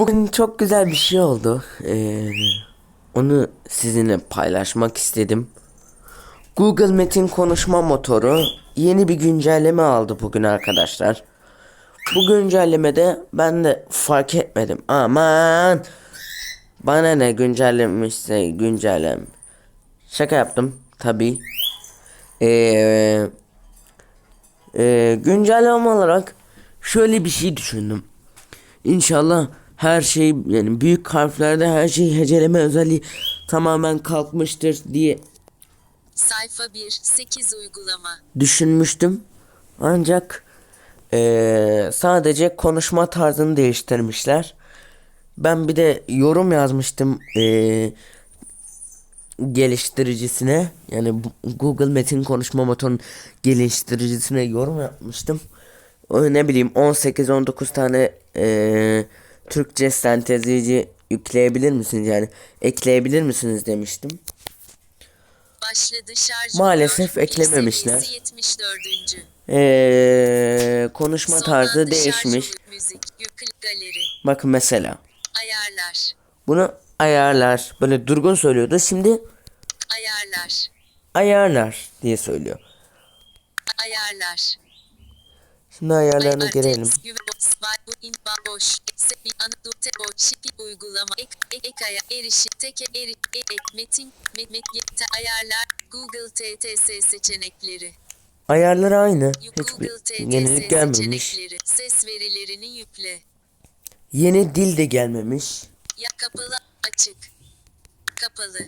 Bugün çok güzel bir şey oldu. Ee, onu sizinle paylaşmak istedim. Google Metin konuşma motoru yeni bir güncelleme aldı bugün arkadaşlar. Bu güncellemede ben de fark etmedim. Aman. Bana ne güncellemişse güncellem. Şaka yaptım tabi. Ee, e, güncelleme olarak şöyle bir şey düşündüm. İnşallah her şey yani büyük harflerde her şey heceleme özelliği tamamen kalkmıştır diye Sayfa 1, 8 uygulama. düşünmüştüm. Ancak eee, sadece konuşma tarzını değiştirmişler. Ben bir de yorum yazmıştım eee, geliştiricisine. Yani Google Metin konuşma motorunun geliştiricisine yorum yapmıştım. O ne bileyim 18-19 tane eee, Türkçe sentezleyici yükleyebilir misiniz yani ekleyebilir misiniz demiştim. Başladı şarj. Maalesef eklememişler. seviyesi 74. Eee, konuşma tarzı Sonlandı, şarj değişmiş. Müzik, Bakın mesela. ayarlar, Bunu ayarlar. Böyle durgun söylüyordu. Şimdi ayarlar, ayarlar diye söylüyor. ayarlar. Şimdi ayarlarına Ay- girelim. Uygulama, ek, ek, aya, erişi, teke, eri, e- ek, metin, met, met, ye- te- ayarlar, Google TTS seçenekleri. Ayarları aynı. Hiçbir yenilik gelmemiş. Ses verilerini yükle. Yeni dil de gelmemiş. Ya kapalı, açık. Kapalı.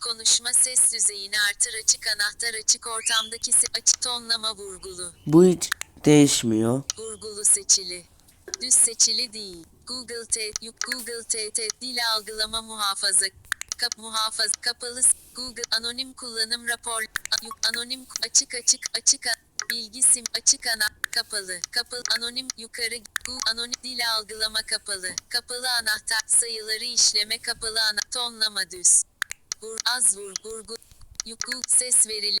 Konuşma ses düzeyini artır açık anahtar açık ortamdaki se- açık tonlama vurgulu. Bu hiç değişmiyor. Vurgulu seçili. Düz seçili değil. Google T, Google TT, dil algılama muhafaza. Kap muhafaza kapalı Google anonim kullanım rapor anonim açık açık açık bilgi sim açık ana kapalı kapalı anonim yukarı Google anonim dil algılama kapalı kapalı anahtar sayıları işleme kapalı ana tonlama düz vur az vur vurgu yuk Google ses verili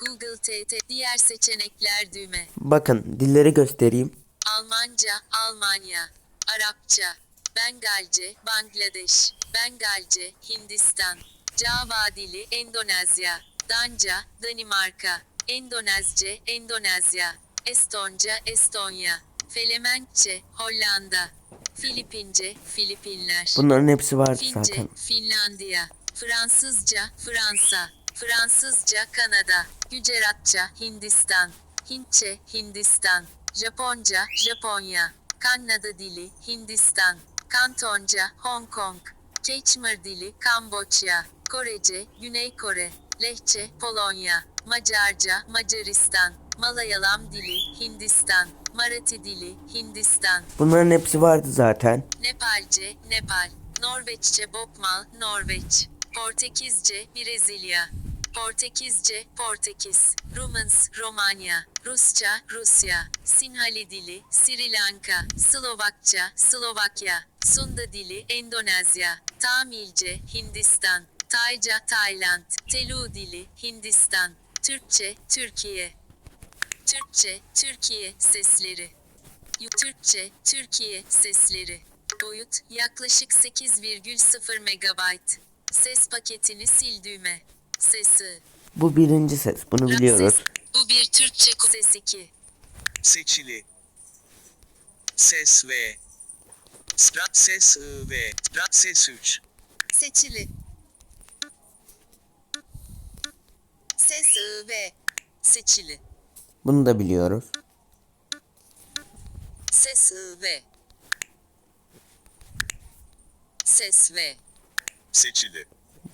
Google TT diğer seçenekler düğme Bakın dilleri göstereyim. Almanca, Almanya, Arapça, Bengalce, Bangladeş, Bengalce, Hindistan, Java dili, Endonezya, Danca, Danimarka, Endonezce, Endonezya, Estonca, Estonya, Felemenkçe, Hollanda, Filipince, Filipinler. Bunların hepsi var Fince, zaten. Finlandiya, Fransızca, Fransa, Fransızca, Kanada, Güceratça, Hindistan, Hintçe, Hindistan, Japonca, Japonya, Kanada dili, Hindistan, Kantonca, Hong Kong, Kechmer dili, Kamboçya, Korece, Güney Kore, Lehçe, Polonya, Macarca, Macaristan, Malayalam dili, Hindistan, Marathi dili, Hindistan, Bunların hepsi vardı zaten. Nepalce, Nepal. Norveççe, Bokmal, Norveç. Portekizce, Brezilya. Portekizce, Portekiz. Rumans, Romanya. Rusça, Rusya. Sinhali dili, Sri Lanka. Slovakça, Slovakya. Sunda dili, Endonezya. Tamilce, Hindistan. Tayca, Tayland. Telu dili, Hindistan. Türkçe, Türkiye. Türkçe, Türkiye sesleri. Türkçe, Türkiye sesleri. Boyut yaklaşık 8,0 MB. Ses paketini sil düğme. Sesi. Bu birinci ses. Bunu biliyoruz. Ses. Bu bir Türkçe ses 2. Seçili. Ses V. Ra ses I V. Ra ses 3. Seçili. Ses I ve seçili. Bunu da biliyoruz. Ses I ve Ses ve Seçili.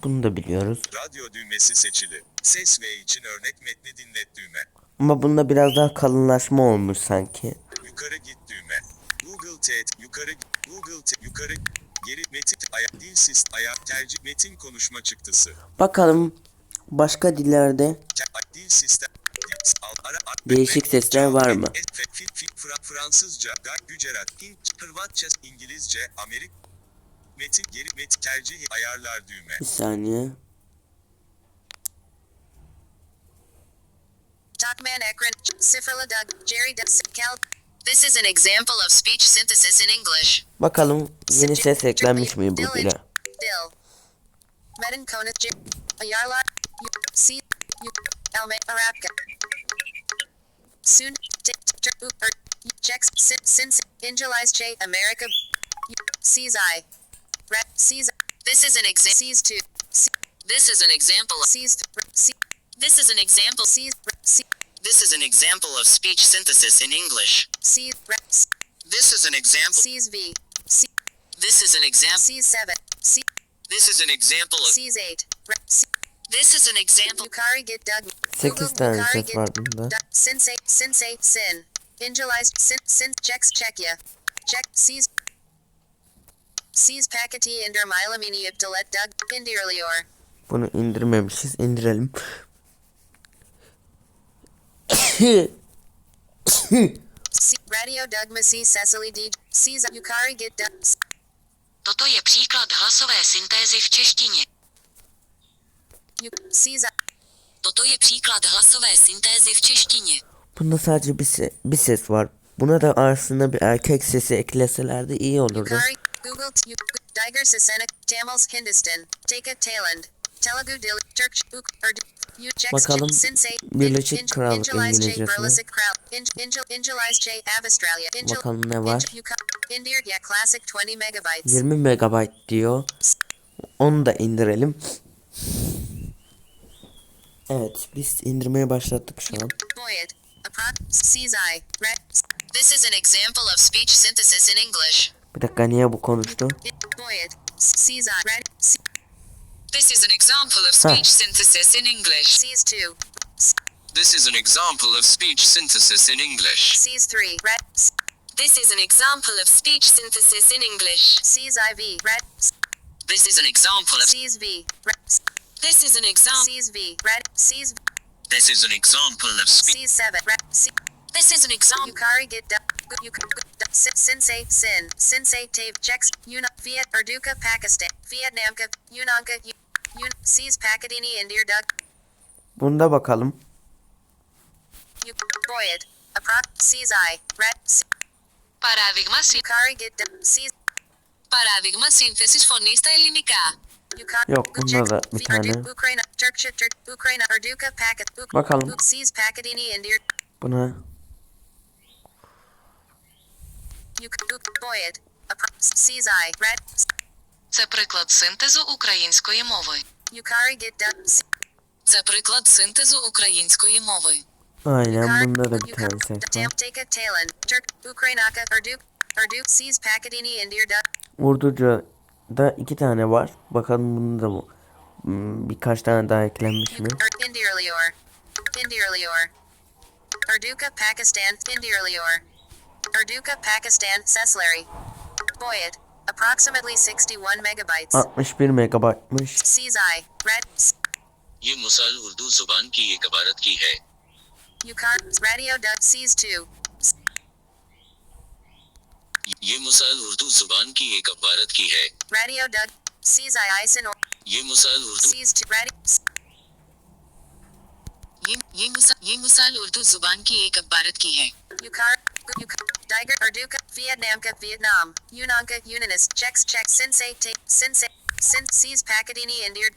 Bunu da biliyoruz. Radyo düğmesi seçili. Ses V için örnek metni dinlet düğme. Ama bunda biraz daha kalınlaşma olmuş sanki. Yukarı git düğme. Google T yukarı Google T yukarı geri metin ayak dil sis ayak tercih metin konuşma çıktısı. Bakalım başka dillerde Dil sistem Değişik sesler var mı? Fransızca, Gücerat, Hint, Hırvatça, İngilizce, Amerik Metin geri metin tercih ayarlar düğme. bir saniye. Talkman Ekran, Sifrila Doug, Jerry Cal, This is an example of speech synthesis in English. Bakalım yeni ses eklenmiş mi bu. Medin Konus J. Ayarlar. C. Elme Arapka. Soon. Uper. Checks. Sin. Sin. Ingelize J. America. Sees I. Rat. Sees. This is an example. Sees two. This is an example. of- Sees. This is an example. Sees. See. This is an example of speech synthesis in English. Sees. This is an example. Sees V. See. This is an example. Sees seven. See. This is an example of. Sees eight. See. This is an example. Yukari Git Dug. 8 tane ses var bunda. Sensei, sensei, sin. Ingelized, sin, sin, checks, check ya. Check, sees. Sees paketi indir milamini iptalet dug, indirlior. Bunu indirmemişiz. indirelim. Radio dugma see Cecily D. Sees Yukari Git. Toto je příklad hlasové syntézy v češtině. Sees Toto je příklad hlasové syntézy v češtině. Bunda sadece bir, se- bir ses var. Buna da aslında bir erkek sesi ekleselerdi iyi olurdu. Yukari, Google, you, Diger Sasanic, Tamils, Hindustan, Take Thailand, Telugu Dil, Turk, Uk, Urdu, Bakalım Birleşik Krallık. İngilizcesine. Bakalım ne var? Inge- Yuka- Indir, yeah, classic 20 megabytes. 20 megabayt diyor. Onu da indirelim. Evet biz indirmeye başlattık şu an. This is an example of speech synthesis in English. Bir dakika niye bu konuştu? I, red, This is an example of speech synthesis in English. sees two, This is an example of speech synthesis in English. sees three, red, This is an example of speech synthesis in English. sees IV, red, This is an example of. sees V, red, This is an example. sees V, red, sees This is an example of speech. sees seven, red, see, This is an example. Yukari get da, you Sensei, Sin, Sensei, Tave, checks, Una, Viet, Urduka, Pakistan, Vietnamka, Yunanka, Yun, sees Pakadini, India, Dug, Bunda bakalım. you, Boyed, Approx, sees I, red, s- Παράδειγμα, συ- Yukari get da, sees παράδειγμα σύνθεσης φωνής στα ελληνικά. Yukari, Yok, bunda da bir tane. Ukraine, Turkcha, Turk, Ukraine, Urduka, Pakat, Uk, Bakalım. Uk, sees Pakadini, India, Buna Це приклад синтезу української мови. Yukari get da, s- Це приклад синтезу української мови. aynen Yukari, bunda da bir Yukari, tane ses var. Tam, Take Thailand, Turk, Ukrainaka, Urduk, Urduk, sees Pakadini, India, Dug, Urduca'da iki tane var. Bakalım bunda da bu. Hmm, Birkaç tane daha eklenmiş mi? Ur- Indirlior. Indirlior. Urduka, Pakistan, Indirlior. Urduka, Pakistan, Seslary. Boyed. Approximately 61 megabytes. 61 megabaytmış. Sees I. Red. S- ये मुसल उर्दू जुबान की एक इबारत की है Yukon. Radio Dug. Sees 2. ये मुसल उर्दू जुबान की एक इबारत की है Radio Dug. Sees I. Ison. Or. ये मुसल उर्दू Sees 2. Radio. S- ये ये मिसाल ये मिसाल उर्दू जुबान की एक इबारत की है Yukar. Yukar. Diger. Urduka. Vietnamka. Vietnam. Unanka. Unanis. Checks. Check. Sensei. Take. Sensei. Sin. Sees Pakadini. Indir.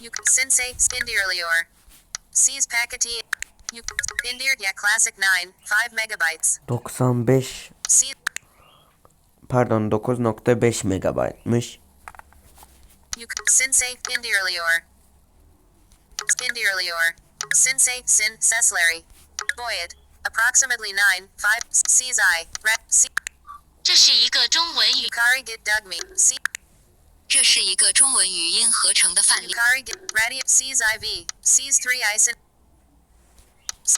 Yuk. Sensei. Indirlior. Sees Pakati. Yuk. Indir. Yeah. Classic 9. 5 megabytes. 95 See. pardon 9.5 megabaytmış. Yuk. Sensei. Indirlior. Indirlior. Sensei. Sin. Seslary. Boyed. Approximately 9. 5. Sees I. Red. See. 这是一个中文语， Yukari. Get dug me. See. 这是一个中文语音合成的范例。 Yukari get radio sees IV sees three ice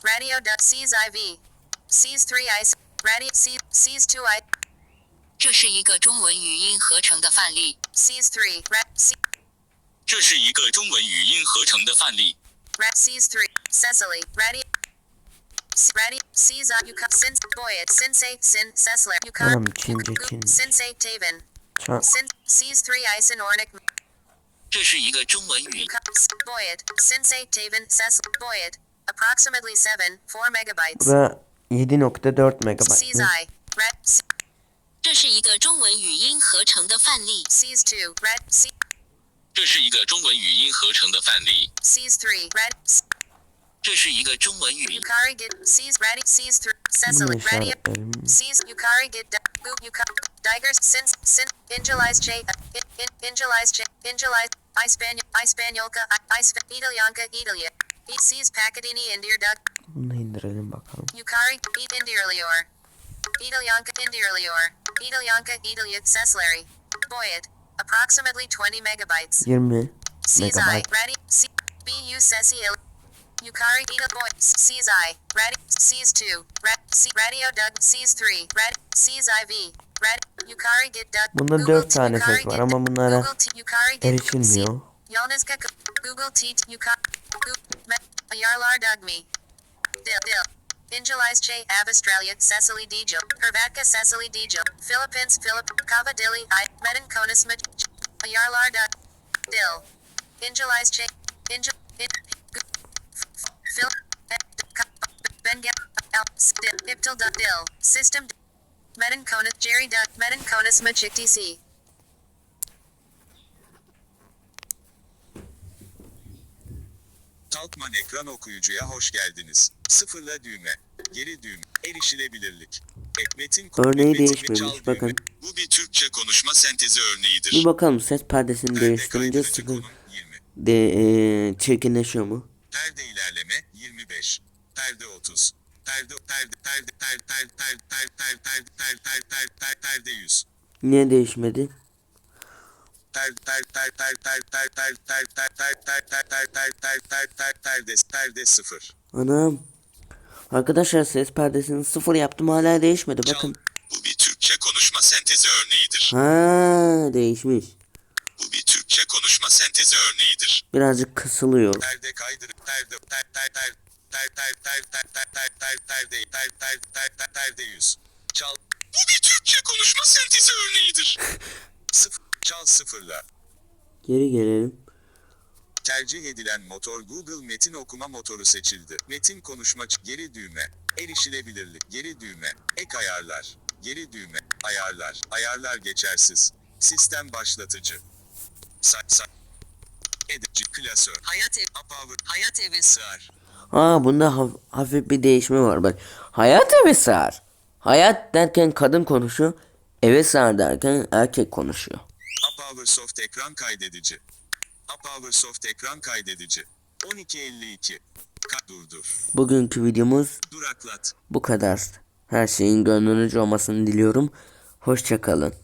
radio dot sees IV sees three ice radio sees sees two i 这是一个中文语音合成的范例。 sees three red see 这是一个中文语音合成的范例 red sees three Cecily radio radio sees I Yukari sin boyet sensei sin Cecily Tamam, Yukari Çince, Çince. sensei Taven Şu an sin sees three ice and ornic 这是一个中文语 Boyet sensei Taven Cecily Boyet approximately seven four megabytes bura 7.4 megabayt. CSI. Red. C- 这是一个中文语音合成的范例。 Cs two. Red. C. 这是一个中文语音合成的范例。 Cs three. Red. 这是一个中文语。音。Yukari get sees ready sees through Cecily ready sees Yukari get who Yukari Digers since since Ingelize J uh, Ingelize J Ingelize I Spaniel I Spanielka I Italianka Italia he sees Pacadini Indir Dug Yukari eat Indirlior Italianka Indirlior Italianka Italia Cecily Boyet approximately 20 megabytes. Sees I ready see BU Cecily Yukari Ina Boy Sees I Red Sees two Red See Radio Doug Sees three Red Sees IV Red Yukari Did Doug Bunda dört tane ses var ama bunlara erişilmiyor. Yalnız Google Teat Yukari Yarlar Doug Me Dil Dil Injalize J. Av Australia, Cecily Dijil, Hervatka Cecily Dijil, Philippines Philip, Cavadilly I, Medan Konismaj, Yarlarda, Dil. Injalize J. Injil, in, Phil, Bengal, Iptil Dil, System, Konus, Jerry Doug, Medin Konus Machikti C. Talkman ekran okuyucuya hoş geldiniz. Sıfırla düğme. Geri düğme. Erişilebilirlik. Ek metin Örneği değişmemiş, bakın. Bu bir Türkçe konuşma sentezi örneğidir. Bir bakalım ses perdesini Perde değiştirince kaydırıcı sıkı konum 20. de eee, çirkinleşiyor mu? Perde ilerleme 25. Perde 30. Perde perde perde perde perde perde perde perde perde perde perde perde perde perde 100. Niye değişmedi? Perde 0. Anam. Arkadaşlar ses perdesini sıfır yaptım hala değişmedi bakın. Bu bir Türkçe konuşma sentezi örneğidir. Ha değişmiş. Bu bir Türkçe konuşma sentezi örneğidir. Birazcık kısılıyor. Perde kaydırıp perde per per per per per per per per per per perde per per per per perde 100. Çal. Bu bir Türkçe konuşma sentezi örneğidir. Sıfır. Çal sıfırla. Geri gelelim. Tercih edilen motor Google Metin okuma motoru seçildi. Metin konuşma geri düğme. Erişilebilirlik geri düğme. Ek ayarlar. Geri düğme. Ayarlar. Ayarlar geçersiz. Sistem başlatıcı. Sa sa. Edici klasör. Hayat ev, Apower. hayat evi, Sığar. Aa bunda haf- hafif bir değişme var bak. Hayat eve sığar. Hayat derken kadın konuşuyor. Eve sığar derken erkek konuşuyor. Apower Soft ekran kaydedici. Apower Soft ekran kaydedici. 1252. Ka durdur. Bugünkü videomuz Duraklat. bu kadar. Her şeyin gönlünüzce olmasını diliyorum. Hoşçakalın.